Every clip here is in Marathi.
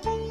Thank you.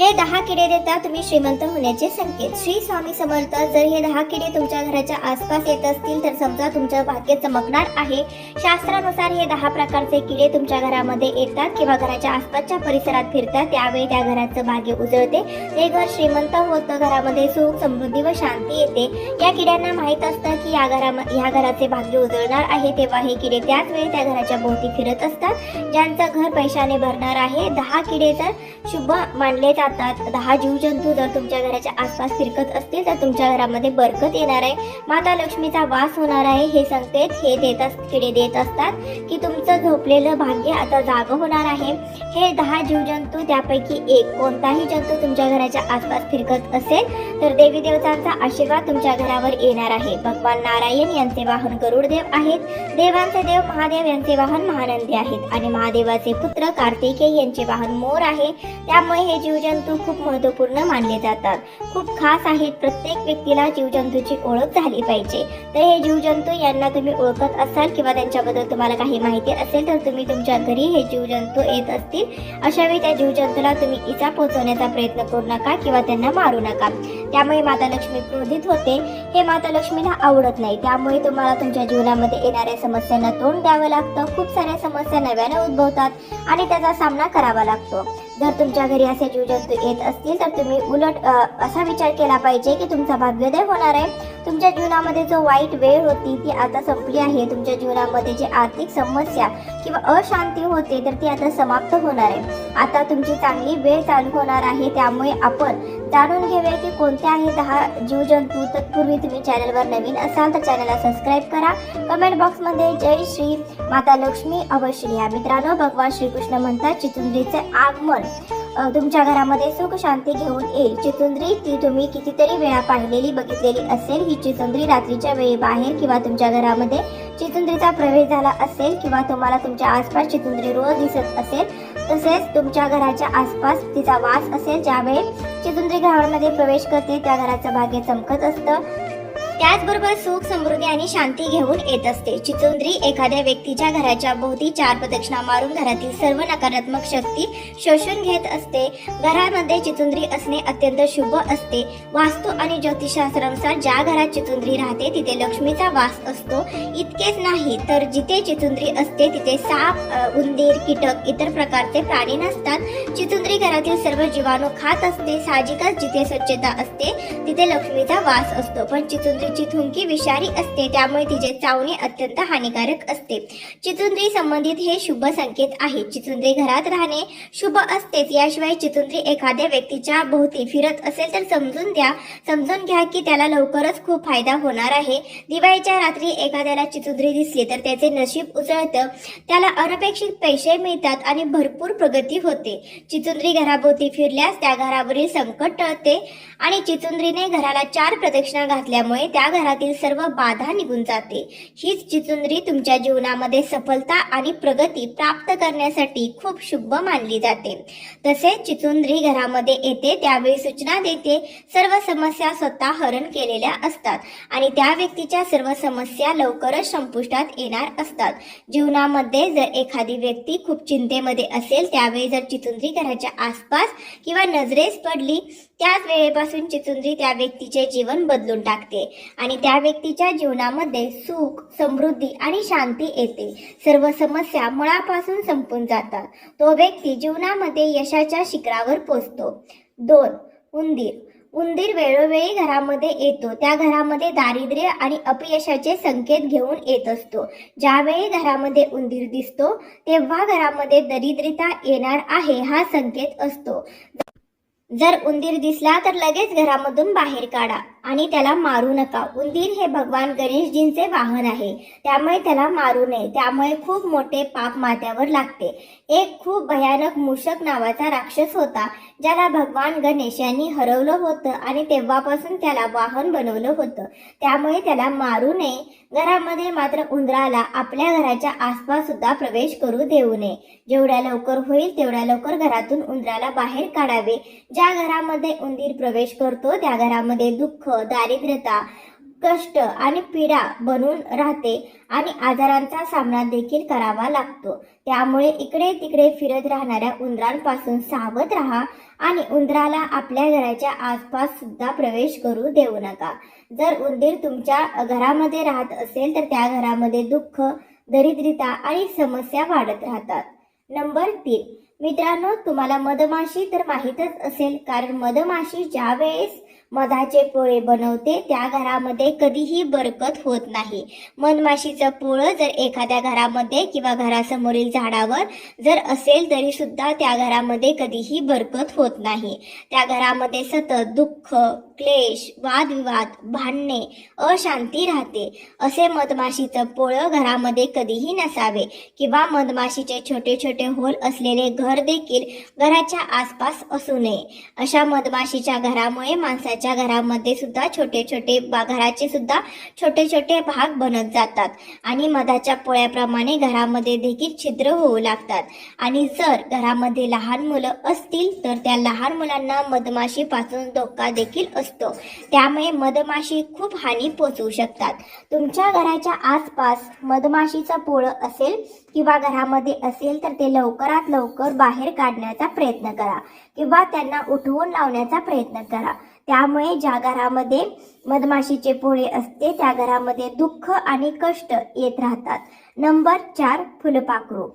हे दहा किडे देतात तुम्ही श्रीमंत होण्याचे संकेत. श्री स्वामी समर्थ जर हे दहा किडे तुमच्या घराच्या आसपास येत असतील तर समजा तुमचं भाग्य चमकणार आहे. शास्त्रानुसार हे दहा प्रकारचे किडे तुमच्या घरामध्ये येतात किंवा घराच्या आसपासच्या परिसरात फिरतात त्यावेळी त्या घराचं भाग्य उजळते. ते घर श्रीमंत होतं घरामध्ये सुख समृद्धी व शांती येते. या किड्यांना माहीत असतं की या घरा या घराचे भाग्य उजळणार आहे तेव्हा हे किडे त्याच वेळी त्या घराच्या भोवती फिरत असतात. ज्यांचं घर पैशाने भरणार आहे दहा किडे तर शुभ मानले जातात दहा जीवजंतू जर तुमच्या घराच्या आसपास फिरकत असतील तर तुमच्या घरामध्ये बरकत येणार आहे. माता लक्ष्मीचा वास होणार आहे हे संकेत हे देत अस किडे देत असतात की तुमचं झोपलेलं भाग्य आता जाग होणार आहे. हे दहा जीवजंतू त्यापैकी एक कोणताही जंतू तुमच्या घराच्या आसपास फिरकत असेल तर देवी देवतांचा आशीर्वाद तुमच्या घरावर येणार आहे. भगवान नारायण यांचे वाहन गरुडदेव आहेत. देवांचे देव महादेव यांचे वाहन महानंदी आहेत. आणि महादेवाचे पुत्र कार्तिकेय यांचे वाहन मोर आहे. त्यामुळे हे जीवजंतू खूप महत्त्वपूर्ण मानले जातात. खूप खास आहेत प्रत्येक व्यक्तीला जीवजंतूची ओळख झाली पाहिजे. तर हे जीवजंतू यांना तुम्ही ओळखत असाल किंवा त्यांच्याबद्दल तुम्हाला काही माहिती असेल तर तुम्ही तुमच्या घरी हे जीवजंतू येत असतील. अशावेळी त्या जीवजंतूला तुम्ही इजा पोहोचवण्याचा प्रयत्न करू नका किंवा त्यांना मारू नका. त्यामुळे माता लक्ष्मी क्रोधित होते. हे माता लक्ष्मीला आवडत नाही. त्यामुळे तुम्हाला तुमच्या जीवनामध्ये येणाऱ्या समस्यांना तोंड द्यावं लागतं. खूप साऱ्या समस्या नव्याने उद्भवतात आणि त्याचा सामना करावा लागतो. जर तुमच्या घरी असे जीवजंतू येत असतील तर तुम्ही उलट असा विचार केला पाहिजे की तुमचा भाग्योदय होणार आहे. तुमच्या जीवनामध्ये जो वाईट वेळ होती ती आता संपली आहे. तुमच्या जीवनामध्ये जी आर्थिक समस्या किंवा अशांती होते तर ती आता समाप्त होणार आहे. आता तुमची चांगली वेळ चालू होणार आहे. त्यामुळे आपण जाणून घेऊया की कोणते आहे दहा जीवजंतू तत्पूर्वी तुम्ही चॅनलवर नवीन असाल तर चॅनलला सबस्क्राईब करा. कमेंट बॉक्समध्ये जय श्री माता लक्ष्मी अवश्य लिहा. मित्रांनो भगवान श्रीकृष्ण म्हणतात चितुंद्रीचे आगमन तुमच्या घरामध्ये सुख शांती घेऊन येईल. चितुंद्री ती तुम्ही कितीतरी वेळा पाहिलेली बघितलेली असेल. ही चितुंद्री रात्रीच्या वेळी बाहेर किंवा तुमच्या घरामध्ये चितुंद्रीचा प्रवेश झाला असेल किंवा तुम्हाला तुमच्या आसपास चितुंद्री रोज दिसत असेल तसेच तुमच्या घराच्या आसपास तिचा वास असेल ज्यावेळी चितुंद्री घरामध्ये प्रवेश करते त्या घराचं भाग्य चमकत असतं. त्याचबरोबर सुख समृद्धी आणि शांती घेऊन येत असते. चिचुंद्री एखाद्या व्यक्तीच्या घराच्या भोवती चार प्रदक्षिणा मारून घरातील सर्व नकारात्मक शक्ती शोषून घेत असते. घरामध्ये चिचुंद्री असणे अत्यंत शुभ असते. वास्तू आणि ज्योतिषशास्त्रानुसार ज्या घरात चिचुंद्री राहते तिथे लक्ष्मीचा वास असतो. इतकेच नाही तर जिथे चिचुंद्री असते तिथे साप उंदीर कीटक इतर प्रकारचे प्राणी नसतात. चिचुंद्री घरातील सर्व जीवाणू खात असते. साहजिकच जिथे स्वच्छता असते तिथे लक्ष्मीचा वास असतो. पण चिचुंद्रीची थुंकी विषारी असते त्यामुळे तिचे चावणे अत्यंत हानिकारक असते. चितुंद्री संबंधित हे शुभ संकेत आहे. चितुंद्री घरात राहणे शुभ असतेच. याशिवाय चितुंद्री एखाद्या व्यक्तीच्या भोवती फिरत असेल तर समजून द्या. समजून घ्या की त्याला लवकरच खूप फायदा होणार आहे. दिवाळीच्या रात्री एखाद्याला चितुंद्री दिसली तर त्याचे नशीब उजळतं त्याला अनपेक्षित पैसे मिळतात आणि भरपूर प्रगती होते. चितुंद्री घराभोवती फिरल्यास त्या घरावरील संकट टळते आणि चितुंद्रीने घराला चार प्रदक्षिणा घातल्यामुळे त्या त्या घरातील सर्व बाधा निघून जाते. हीच चितुंद्री तुमच्या जीवनामध्ये सफलता आणि प्रगती प्राप्त करण्यासाठी खूप शुभ मानली जाते. तसेच चिचुंद्री घरामध्ये येते त्यावेळी सूचना देते सर्व समस्या स्वतः हरण केलेल्या असतात आणि त्या व्यक्तीच्या सर्व समस्या लवकरच संपुष्टात येणार असतात. जीवनामध्ये जर एखादी व्यक्ती खूप चिंतेमध्ये असेल त्यावेळी जर चितुंद्री घराच्या आसपास किंवा नजरेस पडली त्याच वेळेपासून चिचुंद्री त्या व्यक्तीचे जीवन बदलून टाकते. आणि त्या व्यक्तीच्या जीवनामध्ये सुख समृद्धी आणि शांती येते. सर्व समस्या मुळापासून संपून जातात. तो व्यक्ती जीवनामध्ये यशाच्या शिखरावर पोचतो. दोन उंदीर. उंदीर वेळोवेळी घरामध्ये येतो. त्या घरामध्ये दारिद्र्य आणि अपयशाचे संकेत घेऊन येत असतो. ज्यावेळी घरामध्ये उंदीर दिसतो तेव्हा घरामध्ये दरिद्रता येणार आहे हा संकेत असतो. जर उंदीर दिसला तर लगेच घरामधून बाहेर काढा. आणि त्याला मारू नका. उंदीर हे भगवान गणेशजींचे वाहन आहे. त्यामुळे त्याला मारू नये. त्यामुळे खूप मोठे पाप माथ्यावर लागते. एक खूप भयानक मूषक नावाचा राक्षस होता ज्याला भगवान गणेश यांनी हरवलं होतं आणि तेव्हापासून त्याला वाहन बनवलं होतं. त्यामुळे त्याला मारू नये. घरामध्ये मात्र उंदराला आपल्या घराच्या आसपास सुद्धा प्रवेश करू देऊ नये. जेवढ्या लवकर होईल तेवढ्या लवकर घरातून उंदराला बाहेर काढावे. ज्या घरामध्ये उंदीर प्रवेश करतो त्या घरामध्ये दुःख दारिद्र्यता कष्ट आणि पीडा बनून राहते आणि आजारांचा सामना देखील करावा लागतो. त्यामुळे इकडे तिकडे फिरत राहणाऱ्या उंदरांपासून सावध राहा आणि उंदराला आपल्या घराच्या आसपास सुद्धा प्रवेश करू देऊ नका. जर उंदीर तुमच्या घरामध्ये राहत असेल तर त्या घरामध्ये दुःख दरिद्रता आणि समस्या वाढत राहतात. नंबर तीन. मित्रांनो तुम्हाला मधमाशी तर माहीतच असेल कारण मधमाशी ज्या वेळेस मधाचे पोळे बनवते. त्या घरामध्ये कधीही बरकत होत नाही. मधमाशीचं पोळं जर एखाद्या घरामध्ये किंवा घरासमोरील झाडावर जर असेल तरी सुद्धा त्या घरामध्ये कधीही बरकत होत नाही. त्या घरामध्ये सतत दुःख क्लेश वादविवाद भांडणे अशांती राहते. असे मधमाशीचं पोळं घरामध्ये कधीही नसावे किंवा मधमाशीचे छोटे छोटे होल असलेले घर देखील घराच्या आसपास असू नये. अशा मधमाशीच्या घरामुळे माणसाच्या घरामध्ये सुद्धा छोटे छोटे घराचे सुद्धा छोटे छोटे भाग बनत जातात. आणि मधाच्या पोळ्याप्रमाणे घरामध्ये देखील छिद्र होऊ लागतात. आणि जर घरामध्ये लहान मुलं असतील तर त्या लहान मुलांना मधमाशीपासून धोका देखील असतो. त्यामुळे मधमाशी खूप हानी पोचवू शकतात. तुमच्या घराच्या आसपास मधमाशीचं पोळं असेल किंवा घरामध्ये असेल तर ते लवकरात लवकर बाहेर काढण्याचा प्रयत्न करा किंवा त्यांना उठवून लावण्याचा प्रयत्न करा. त्यामुळे ज्या घरामध्ये मधमाशीचे पोळे असते त्या घरामध्ये दुःख आणि कष्ट येत राहतात. नंबर चार फुलपाखरू.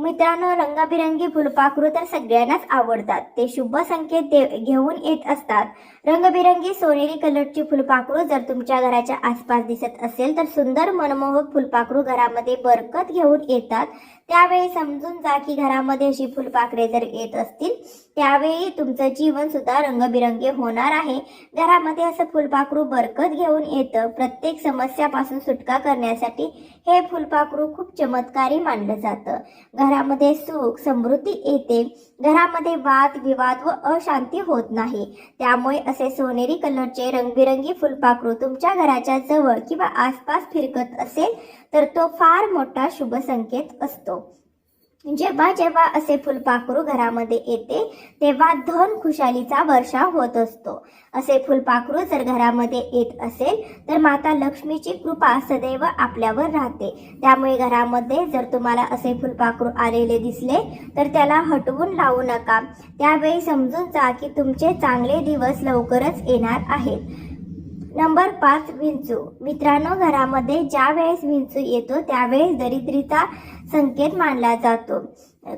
मित्रांनो रंगबिरंगी फुलपाखरू तर सगळ्यांनाच आवडतात. ते शुभ संकेत दे- घेऊन येत असतात. रंगबिरंगी सोनेरी कलरची फुलपाखरू जर तुमच्या घराच्या आसपास दिसत असेल तर सुंदर मनमोहक फुलपाखरू घरामध्ये बरकत घेऊन येतात. त्यावेळी समजून जा की घरामध्ये अशी फुलपाखरे जर येत असतील त्यावेळी तुमचं जीवन सुद्धा रंगबिरंगी होणार आहे. घरामध्ये असं फुलपाखरू बरकत घेऊन येतं. प्रत्येक समस्यापासून सुटका करण्यासाठी हे फुलपाखरू खूप चमत्कारी मानलं जातं. घरामध्ये सुख समृद्धी येते. घरामध्ये वाद विवाद व अशांती होत नाही. त्यामुळे असे सोनेरी कलरचे रंगबिरंगी फुलपाखरू तुमच्या घराच्या जवळ किंवा आसपास फिरकत असेल तर तो फार मोठा शुभ संकेत असतो. जेव्हा जेव्हा असे फुलपाखरू घरामध्ये येते तेव्हा धन खुशालीचा वर्षा होत असतो. असे फुलपाखरू जर घरामध्ये येत असेल तर माता लक्ष्मीची कृपा सदैव आपल्यावर राहते. त्यामुळे घरामध्ये जर तुम्हाला असे फुलपाखरू आलेले दिसले तर त्याला हटवून लावू नका. त्यावेळी समजून जा की तुमचे चांगले दिवस लवकरच येणार आहेत. नंबर पाच विंचू. मित्रांनो घरामध्ये ज्या वेळेस विंचू येतो त्यावेळेस दरिद्रीचा संकेत मानला जातो.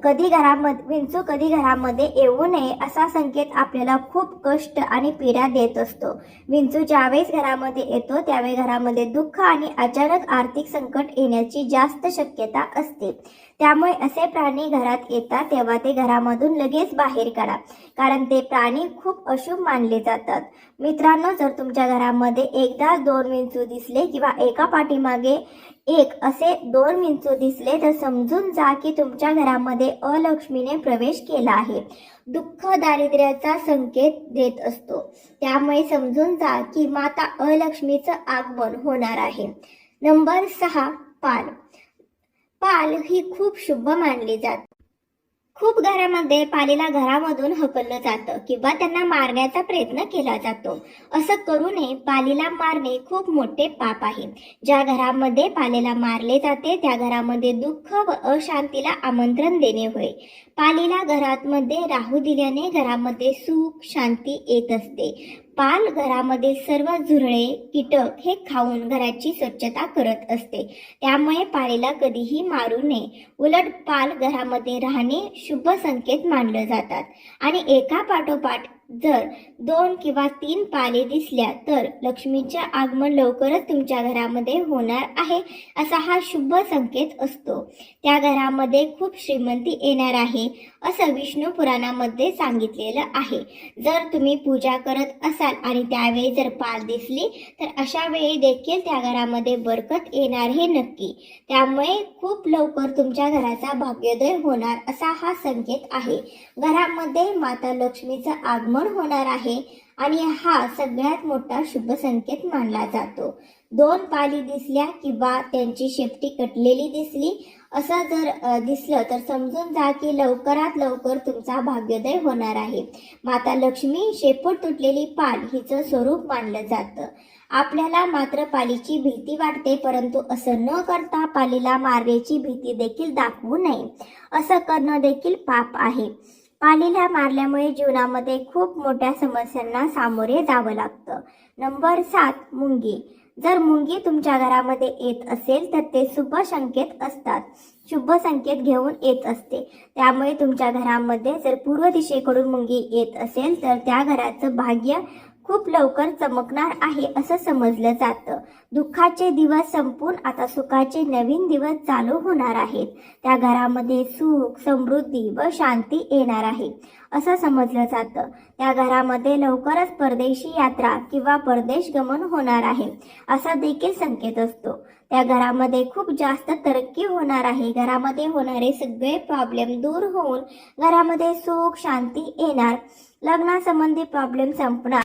कधी घरामध्ये विंचू कधी घरामध्ये येऊ नये असा संकेत आपल्याला खूप कष्ट आणि पीडा देत असतो. विंचू ज्यावेळेस घरामध्ये येतो त्यावेळी घरामध्ये दुःख आणि अचानक आर्थिक संकट येण्याची जास्त शक्यता असते. त्यामुळे असे प्राणी घरात येतात तेव्हा ते घरामधून लगेच बाहेर काढा. कारण ते प्राणी खूप अशुभ मानले जातात. मित्रांनो जर तुमच्या घरामध्ये एकदा दोन विंचू दिसले किंवा एका पाठीमागे एक असे दोन विंचू दिसले तर समजून जा की तुमच्या घरामध्ये अलक्ष्मीने प्रवेश केला आहे. दुःख दारिद्र्याचा संकेत देत असतो. त्यामुळे समजून जा की माता अलक्ष्मीचं आगमन होणार आहे. नंबर सहा पाल. पाल ही खूप शुभ मानली जाते. खूप घरामध्ये पालीला घरामधून हकललं जातं किंवा त्यांना मारण्याचा प्रयत्न केला जातो. असं करू नये पालीला मारणे खूप मोठे पाप आहे. ज्या घरामध्ये पालीला मारले जाते त्या घरामध्ये दुःख व अशांतीला आमंत्रण देणे होय. पालीला घरामध्ये राहू दिल्याने घरामध्ये सुख शांती येत असते. पाल घरामध्ये सर्व झुरळे कीटक हे खाऊन घराची स्वच्छता करत असते. त्यामुळे पाळीला कधीही मारू नये. उलट पाल घरामध्ये राहणे शुभ संकेत मानले जातात. आणि एका पाठोपाठ जर दोन किंवा तीन पाले दिसल्या तर लक्ष्मीचे आगमन लवकरच तुमच्या घरामध्ये होणार आहे असा हा शुभ संकेत असतो. त्या घरामध्ये खूप श्रीमंती येणार आहे असं विष्णू पुराणामध्ये सांगितलेलं आहे. जर तुम्ही पूजा करत असाल आणि त्यावेळी जर पाल दिसली तर अशा वेळी देखील त्या घरामध्ये बरकत येणार हे नक्की. त्यामुळे खूप लवकर तुमच्या घराचा भाग्योदय होणार असा हा संकेत आहे. घरामध्ये माता लक्ष्मीचं आगमन भ्रमण होणार आहे आणि हा सगळ्यात मोठा शुभ संकेत मानला जातो. दोन पाली दिसल्या किंवा त्यांची शेपटी कटलेली दिसली असं जर दिसलं तर समजून जा की लवकरात लवकर तुमचा भाग्योदय होणार आहे. माता लक्ष्मी शेपूट तुटलेली पाल हिचं स्वरूप मानलं जातं. आपल्याला मात्र पालीची भीती वाटते परंतु असं न करता पालीला मारण्याची भीती देखील दाखवू नये. असं करणं देखील पाप आहे. पालीला मारल्यामुळे जीवनामध्ये खूप मोठ्या समस्यांना सामोरे जावं लागतं. नंबर सात मुंगी. जर मुंगी तुमच्या घरामध्ये येत असेल तर ते शुभ संकेत असतात. शुभ संकेत घेऊन येत असते. त्यामुळे तुमच्या घरामध्ये जर पूर्व दिशेकडून मुंगी येत असेल तर त्या घराचं भाग्य खूप लवकर चमकणार आहे असं समजलं जातं. दुःखाचे दिवस संपून आता सुखाचे नवीन दिवस चालू होणार आहेत. त्या घरामध्ये सुख समृद्धी व शांती येणार आहे असं समजलं जातं. त्या घरामध्ये लवकरच परदेशी यात्रा किंवा परदेश गमन होणार आहे असा देखील संकेत असतो. त्या घरामध्ये खूप जास्त तरक्की होणार आहे. घरामध्ये होणारे सगळे प्रॉब्लेम दूर होऊन घरामध्ये सुख शांती येणार. लग्नासंबंधी प्रॉब्लेम संपणार.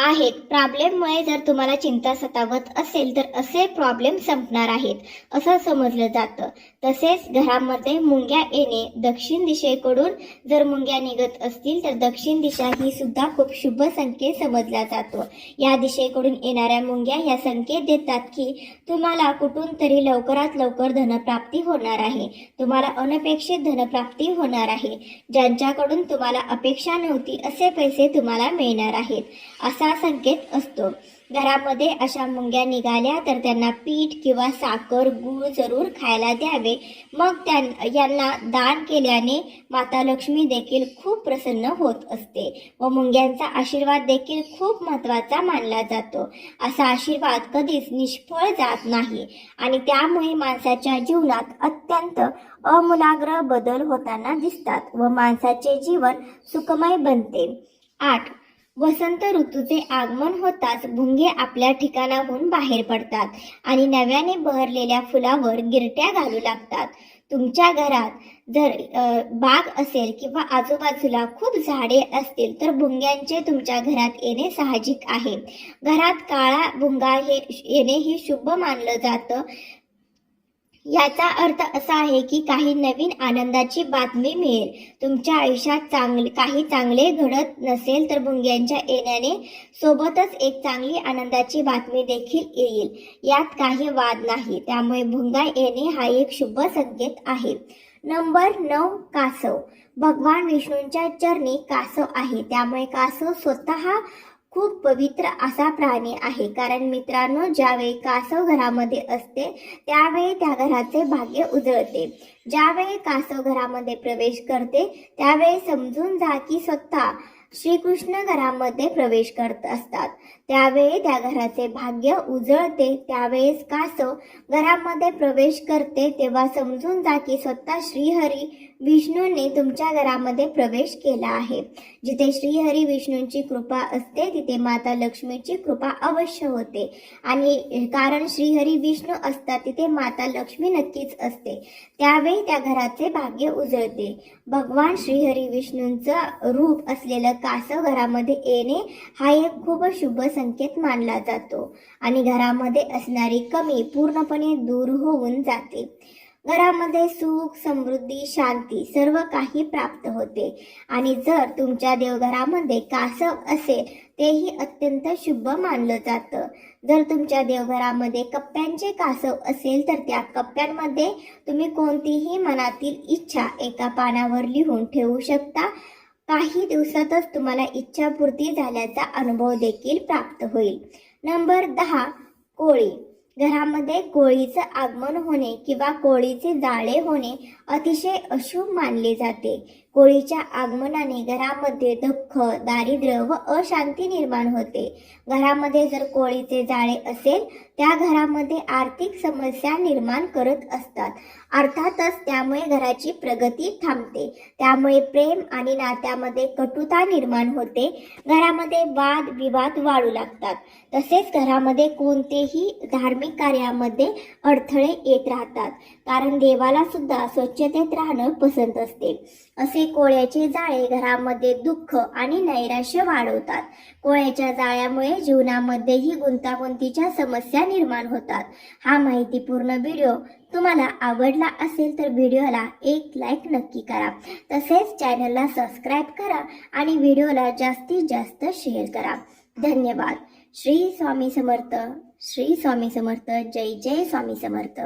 आहेत. प्रॉब्लेममुळे जर तुम्हाला चिंता सतावत असेल तर असे प्रॉब्लेम संपणार आहेत. असं समजलं जातं. तसेच घरामध्ये मुंग्या येणे दक्षिण दिशेकडून जर मुंग्या निघत असतील तर दक्षिण दिशा ही सुद्धा खूप शुभ संकेत समजला जातो. या दिशेकडून येणाऱ्या मुंग्या या संकेत देतात की तुम्हाला कुठून तरी लवकरात लवकर धनप्राप्ती होणार आहे. तुम्हाला अनपेक्षित धनप्राप्ती होणार आहे. ज्यांच्याकडून तुम्हाला अपेक्षा नव्हती असे पैसे तुम्हाला मिळणार आहेत. असा संकेत असतो. घरामध्ये अशा मुंग्या निघाल्या तर त्यांना पीठ किंवा साखर गूळ जरूर खायला द्यावे. मग त्यां यांना दान केल्याने माता लक्ष्मी देखील खूप प्रसन्न होत असते व मुंग्यांचा आशीर्वाद देखील खूप महत्त्वाचा मानला जातो. असा आशीर्वाद कधीच निष्फळ जात नाही आणि त्यामुळे माणसाच्या जीवनात अत्यंत अमूलाग्र बदल होताना दिसतात व माणसाचे जीवन सुखमय बनते. आठ. वसंत ऋतूचे आगमन होताच भुंगे आपल्या ठिकाणाहून बाहेर पडतात आणि नव्याने बहरलेल्या फुलावर गिरट्या घालू लागतात. तुमच्या घरात जर बाग असेल किंवा आजूबाजूला खूप झाडे असतील तर भुंग्यांचे तुमच्या घरात येणे साहजिक आहे. घरात काळा भुंगा हे येणे ही शुभ मानलं जातं. याचा अर्थ असा आहे की काही नवीन आनंदाची बातमी मिळेल. तुमच्या आयुष्यात चांगले काही चांगले घडत नसेल तर भुंग्यांच्या येण्याने सोबतच एक चांगली आनंदाची बातमी देखील येईल. यात काही वाद नाही. त्यामुळे भुंगा येणे हा एक शुभ संकेत आहे. नंबर नऊ कासव. भगवान विष्णूंच्या चरणी कासव आहे. त्यामुळे कासव स्वतः खूप पवित्र असा प्राणी आहे. कारण मित्रांनो ज्यावेळी कासव घरामध्ये असते त्यावेळी त्या घराचे भाग्य उजळते. ज्यावेळी कासव घरामध्ये प्रवेश करते त्यावेळी समजून जा की स्वतः श्रीकृष्ण घरामध्ये प्रवेश करत असतात. त्यावेळी त्या घराचे भाग्य उजळते त्यावेळेस कासव घरामध्ये प्रवेश करते तेव्हा समजून जा की स्वतः श्रीहरी विष्णूने तुमच्या घरामध्ये प्रवेश केला आहे. जिथे श्रीहरी विष्णूंची कृपा असते तिथे माता लक्ष्मीची कृपा अवश्य होते. आणि कारण श्रीहरी विष्णू असतात तिथे माता लक्ष्मी नक्कीच असते. त्यावेळी त्या घराचे भाग्य उजळते. भगवान श्रीहरी विष्णूंचं रूप असलेलं कासव घरामध्ये येणे हा एक खूप शुभ संकेत मानला जातो आणि घरामध्ये असणारी कमी पूर्णपणे दूर होऊन जाते. घरामध्ये सुख समृद्धी शांती सर्व काही प्राप्त होते. आणि जर तुमच्या देवघरामध्ये कासव असेल तेही अत्यंत शुभ मानलं जातं. जर तुमच्या देवघरामध्ये कप्प्यांचे कासव असेल तर त्या कप्प्यांमध्ये तुम्ही कोणतीही मनातील इच्छा एका पानावर लिहून ठेवू शकता. काही दिवसातच तुम्हाला इच्छापूर्ती झाल्याचा अनुभव देखील प्राप्त होईल. नंबर दहा कोळी. घरामध्ये कोळीचं आगमन होणे किंवा कोळीचे जाळे होणे अतिशय अशुभ मानले जाते. कोळीच्या आगमनाने घरामध्ये दुःख दारिद्र्य व अशांती निर्माण होते. घरामध्ये जर कोळीचे जाळे असेल त्या घरामध्ये आर्थिक समस्या निर्माण करत असतात. अर्थातच त्यामुळे घराची प्रगती थांबते. त्यामुळे प्रेम आणि नात्यामध्ये कटुता निर्माण होते. घरामध्ये वाद विवाद वाढू लागतात. तसेच घरामध्ये कोणतेही धार्मिक कार्यामध्ये अडथळे येत राहतात. कारण देवाला सुद्धा स्वच्छतेत राहणं पसंत असते. असे कोळ्याचे जाळे घरामध्ये दुःख आणि नैराश्य वाढवतात. कोळ्याच्या जाळ्यामुळे जीवनामध्येही गुंतागुंतीच्या समस्या निर्माण होतात. हा माहितीपूर्ण व्हिडिओ तुम्हाला आवडला असेल तर व्हिडिओला एक लाईक नक्की करा. तसेच चॅनलला सबस्क्राईब करा आणि व्हिडिओला जास्तीत जास्त शेअर करा. धन्यवाद. श्री स्वामी समर्थ. श्री स्वामी समर्थ. जय जय स्वामी समर्थ.